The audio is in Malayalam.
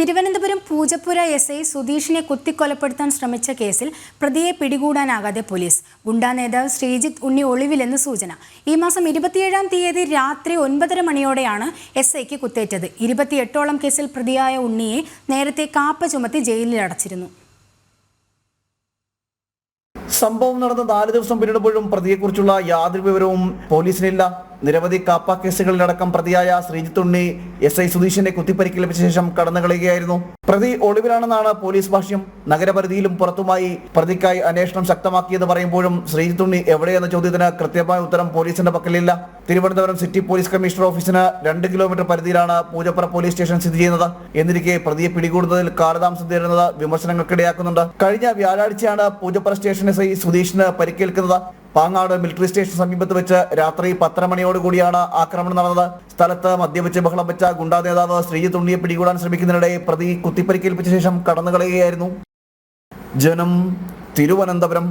തിരുവനന്തപുരം പൂജപ്പുര എസ് ഐ സുധീഷിനെ കുത്തിക്കൊലപ്പെടുത്താൻ ശ്രമിച്ച കേസിൽ പ്രതിയെ പിടികൂടാനാകാതെ പോലീസ്. ഗുണ്ടാ നേതാവ് ശ്രീജിത്ത് ഉണ്ണി ഒളിവിലെന്ന് സൂചന. ഈ മാസം ഇരുപത്തിയേഴാം തീയതി രാത്രി ഒൻപതര മണിയോടെയാണ് എസ് ഐക്ക് കുത്തേറ്റത്. ഇരുപത്തിയെട്ടോളം കേസിൽ പ്രതിയായ ഉണ്ണിയെ നേരത്തെ കാപ്പ ചുമത്തി ജയിലിൽ അടച്ചിരുന്നു. സംഭവം നടന്ന നാല് ദിവസം പിന്നിടുമ്പോഴും പ്രതിയെക്കുറിച്ചുള്ള യാതൊരു വിവരവും പോലീസിനില്ല. നിരവധി കാപ്പ കേസുകളിലടക്കം പ്രതിയായ ശ്രീജിത്ത് ഉണ്ണി എസ് ഐ സുധീഷിന്റെ കുത്തിപ്പരിക്ക് ലഭിച്ച ശേഷം കടന്നു കളയുകയായിരുന്നു പ്രതി ഒളിവിലാണെന്നാണ് പോലീസ് ഭാഷ്യം. നഗരപരിധിയിലും പുറത്തുമായി പ്രതിക്കായി അന്വേഷണം ശക്തമാക്കിയെന്ന് പറയുമ്പോഴും ശ്രീജിത്ത് ഉണ്ണി എവിടെയെന്ന ചോദ്യത്തിന് കൃത്യമായ ഉത്തരം പോലീസിന്റെ പക്കലില്ല. തിരുവനന്തപുരം സിറ്റി പോലീസ് കമ്മീഷണർ ഓഫീസിന് രണ്ട് കിലോമീറ്റർ പരിധിയിലാണ് പൂജപ്പുറ പോലീസ് സ്റ്റേഷൻ സ്ഥിതി ചെയ്യുന്നത്. എന്നിരിക്കെ പ്രതിയെ പിടികൂടുന്നതിൽ കാലതാമസം നേരിടുന്നത് വിമർശനങ്ങൾക്കിടയാക്കുന്നുണ്ട്. കഴിഞ്ഞ വ്യാഴാഴ്ചയാണ് പൂജപ്പുറ സ്റ്റേഷൻ എസ് ഐ സുധീഷിന് പരിക്കേൽക്കുന്നത്. പാങ്ങാട് മിലിറ്ററി സ്റ്റേഷൻ സമീപത്ത് വെച്ച് രാത്രി പത്തര മണിയോടുകൂടിയാണ് ആക്രമണം നടന്നത്. സ്ഥലത്ത് മദ്യപിച്ച് ബഹളം വെച്ച ഗുണ്ടാ നേതാവ് ശ്രീജിത്ത് ഉണ്ണിയെ പിടികൂടാൻ ശ്രമിക്കുന്നതിനിടെ പ്രതി കുത്തിപ്പരിക്കേൽപ്പിച്ച ശേഷം കടന്നുകളയുകയായിരുന്നു. ജനം തിരുവനന്തപുരം